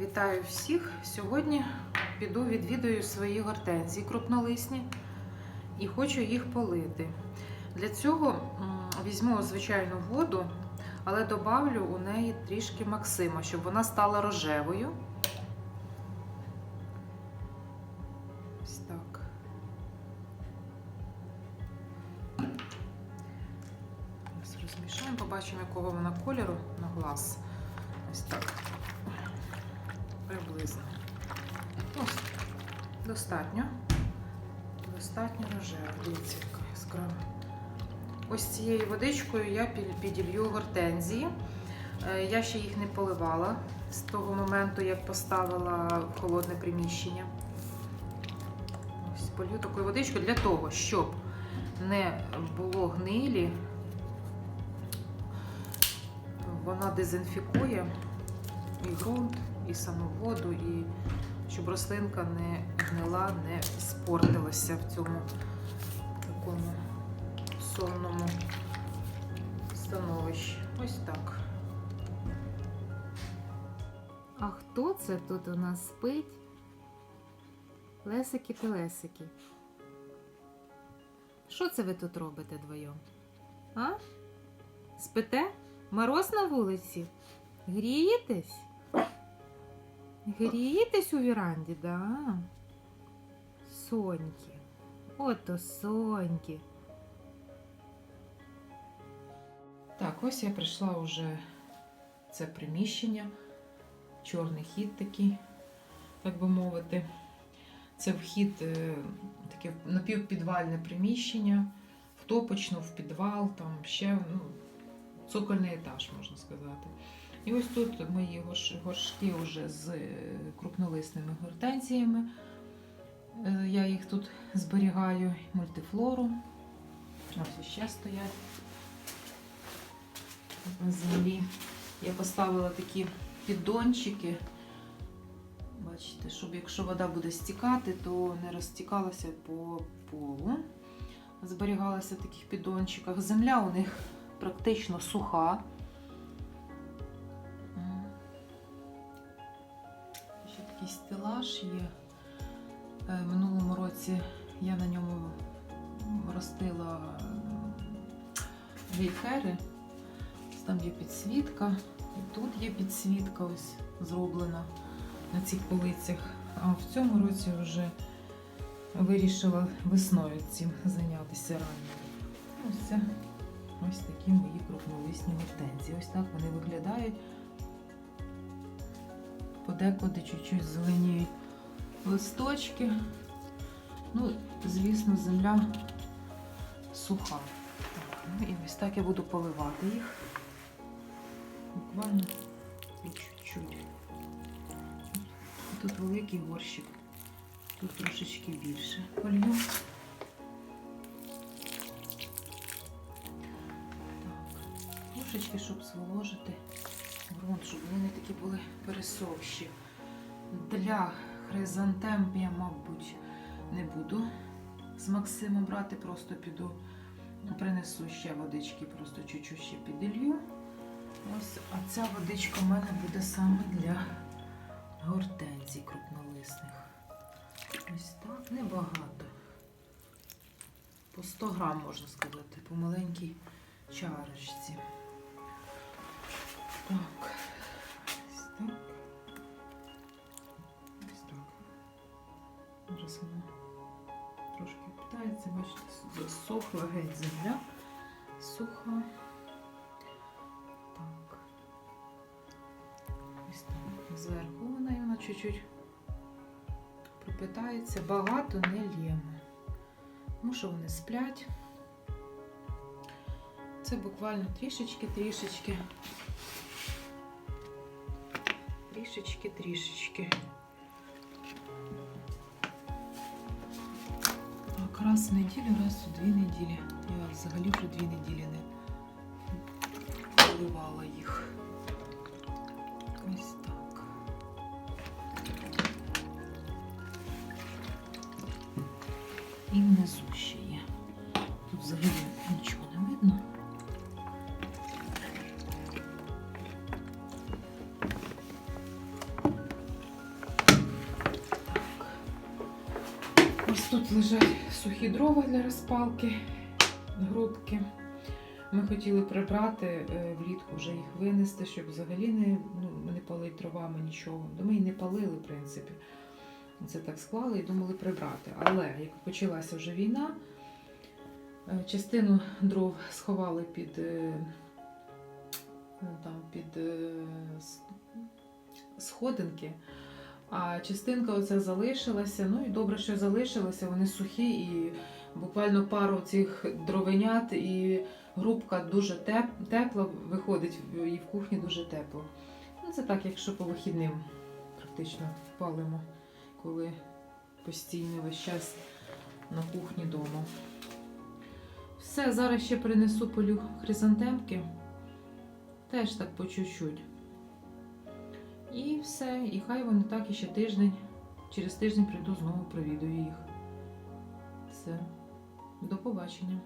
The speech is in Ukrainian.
Вітаю всіх! Сьогодні піду відвідую свої гортензії крупнолисні і хочу їх полити. Для цього візьму звичайну воду, але добавлю у неї трішки Максима, щоб вона стала рожевою. Ось побачимо, якого вона кольору на глаз. Ось так. Приблизно. Ось. Достатньо. Достатньо рожево. Дивіться, яскрава. Ось цією водичкою я пі- піділью гортензії. Е, Я ще їх не поливала з того моменту, як поставила холодне приміщення. Ось полью такою водичкою для того, щоб не було гнилі. Вона дезінфікує і ґрунт, і саму воду, і щоб рослинка не гнила, не спортилася в цьому такому сонному становищі. Ось так. А хто це тут у нас спить? Лесики телесики. Що це ви тут робите двоєм? А? Спите? Мороз на вулиці? Грієтесь? Грієтесь у віранді, да? Соньки. Ото соньки. Так, ось я прийшла вже в це приміщення. Чорний хід такий, так би мовити. Це вхід, е, таке напівпідвальне приміщення, в топочну, в підвал, там ще ну, цокольний етаж, можна сказати. І ось тут мої горшки вже з е, крупнолисними гортензіями. Е, Я їх тут зберігаю, мультифлору. Ось ще стоять на землі. Я поставила такі піддончики. Бачите, щоб якщо вода буде стікати, то не розтікалася по полу. Зберігалася в таких піддончиках. Земля у них практично суха. Такий стелаж є. Е, Минулому році я на ньому ростила гейхери. Там є підсвітка, і тут є підсвітка ось зроблена на цих полицях. А в цьому році вже вирішила весною цим зайнятися ранньо. Ось це ось такі мої крупнолисні гортензії. Ось так вони виглядають. Подекуди чуть-чуть зеленіють листочки. Ну, звісно, земля суха. Ну і ось так я буду поливати їх. Буквально по чуть-чуть. Тут великий горщик, тут трошечки більше полью. Так, трошечки, щоб зволожити ґрунт, щоб вони не такі були пересохші. Для хризантем я, мабуть, не буду з Максимом брати, просто піду, принесу ще водички, просто чуть-чуть ще піділью. Ось, а ця водичка в мене буде саме для гортензій крупнолисних. Ось так, небагато. По 100 грам, можна сказати, по маленькій чарочці. Так. Ось так. Ось так. Зараз вона трошки питається, бачите, засохла геть земля. Суха. Так. Ось так. Зверху вона і вона чуть-чуть пропитається. Багато не лємо. Тому що вони сплять. Це буквально трішечки-трішечки. Трішечки-трішечки. Так, раз в неділю, раз у дві неділі. Я взагалі вже дві неділі не поливала їх. Ось так. І внизу ще Тут лежать сухі дрова для розпалки, грудки. Ми хотіли прибрати е, влітку вже їх винести, щоб взагалі не, ну, не палити дровами нічого. Ми і не палили, в принципі. Це так склали і думали прибрати. Але як почалася вже війна, е, частину дров сховали під, е, ну, там, під сходинки. А частинка оця залишилася. Ну і добре, що залишилася, вони сухі, і буквально пару цих дровенят, і грубка дуже теп- тепла, виходить і в кухні дуже тепло. Ну, це так, якщо по вихідним практично палимо, коли постійно весь час на кухні вдома. Все, зараз ще принесу полю хризантемки. Теж так по чуть-чуть. І все, і хай вони так і ще тиждень. Через тиждень прийду знову провідую їх. Все. До побачення.